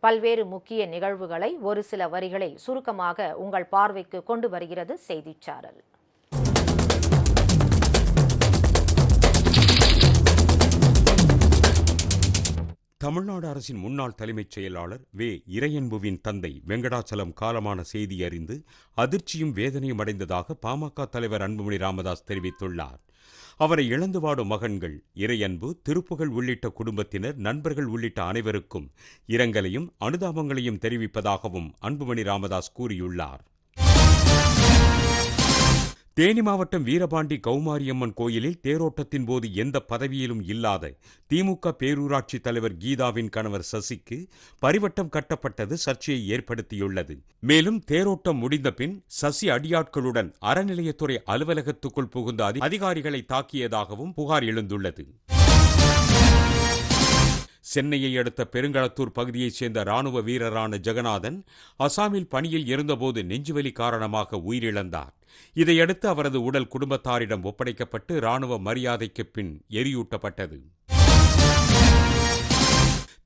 பல்வேறு முக்கிய நிகழ்வுகளை ஒரு சில வரிகளில் சுருக்கமாக உங்கள் பார்வைக்கு கொண்டு வருகிறது செய்திச் சாரல் தமிழ்நாடு அரசின் முன்னாள் தலைமைச் செயலாளர் வே. இறையன்புவின் தந்தை வெங்கடாச்சலம் காலமான செய்தி அறிந்து அதிர்ச்சியும் வேதனையும் அடைந்ததாக பாமக தலைவர் அன்புமணி ராமதாஸ் தெரிவித்துள்ளார். அவரை இழந்து வாடும் மகன்கள் இறையன்பு திருப்புகழ் உள்ளிட்ட குடும்பத்தினர் நண்பர்கள் உள்ளிட்ட அனைவருக்கும் இரங்கலையும் அனுதாபங்களையும் தெரிவிப்பதாகவும் அன்புமணி ராமதாஸ் கூறியுள்ளார். தேனி மாவட்டம் வீரபாண்டி கௌமாரியம்மன் கோயிலில் தேரோட்டத்தின் போது எந்த பதவியிலும் இல்லாத திமுக பேரூராட்சி தலைவர் கீதாவின் கணவர் சசிக்கு பரிவட்டம் கட்டப்பட்டது சர்ச்சையை ஏற்படுத்தியுள்ளது. மேலும் தேரோட்டம் முடிந்த பின் சசி அடியாட்களுடன் அறநிலையத்துறை அலுவலகத்துக்குள் புகுந்த அதிகாரிகளை தாக்கியதாகவும் புகார் எழுந்துள்ளது. சென்னையை அடுத்த பெருங்களத்தூர் பகுதியைச் சேர்ந்த ராணுவ வீரரான ஜெகநாதன் அசாமில் பணியில் இருந்தபோது நெஞ்சுவலி காரணமாக உயிரிழந்தார். இதையடுத்து அவரது உடல் குடும்பத்தாரிடம் ஒப்படைக்கப்பட்டு ராணுவ மரியாதைக்கு பின் எரியூட்டப்பட்டது.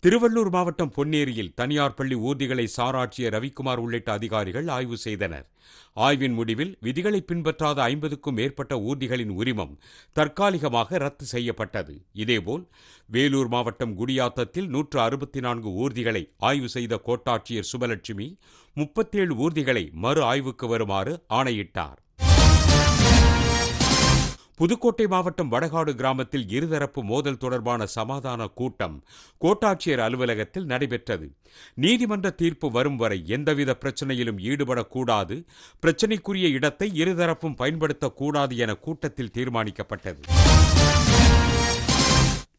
திருவள்ளூர் மாவட்டம் பொன்னேரியில் தனியார் பள்ளி ஊர்திகளை சாராட்சியர் ரவிக்குமார் உள்ளிட்ட அதிகாரிகள் ஆய்வு செய்தனர். ஆய்வின் முடிவில் விதிகளை பின்பற்றாத ஐம்பதுக்கும் மேற்பட்ட ஊர்திகளின் உரிமம் தற்காலிகமாக ரத்து செய்யப்பட்டது. இதேபோல் வேலூர் மாவட்டம் குடியாத்தத்தில் நூற்று அறுபத்தி நான்கு ஊர்திகளை ஆய்வு செய்த கோட்டாட்சியர் சுபலட்சுமி முப்பத்தேழு ஊர்திகளை மறு ஆய்வுக்கு வருமாறு ஆணையிட்டார். புதுக்கோட்டை மாவட்டம் வடகாடு கிராமத்தில் இருதரப்பு மோதல் தொடர்பான சமாதான கூட்டம் கோட்டாட்சியர் அலுவலகத்தில் நடைபெற்றது. நீதிமன்ற தீர்ப்பு வரும் வரை எந்தவித பிரச்சனையிலும் ஈடுபடக்கூடாது. பிரச்சனைக்குரிய இடத்தை இருதரப்பும் பயன்படுத்தக்கூடாது என கூட்டத்தில் தீர்மானிக்கப்பட்டது.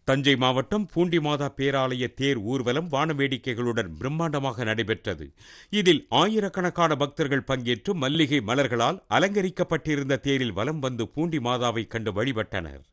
தஞ்சை மாவட்டம் பூண்டி மாதா பேராலய தேர் ஊர்வலம் வானவேடிக்கைகளுடன் பிரம்மாண்டமாக நடைபெற்றது. இதில் ஆயிரக்கணக்கான பக்தர்கள் பங்கேற்று மல்லிகை மலர்களால் அலங்கரிக்கப்பட்டிருந்த தேரில் வலம் வந்து பூண்டி மாதாவை கண்டு வழிபட்டனர்.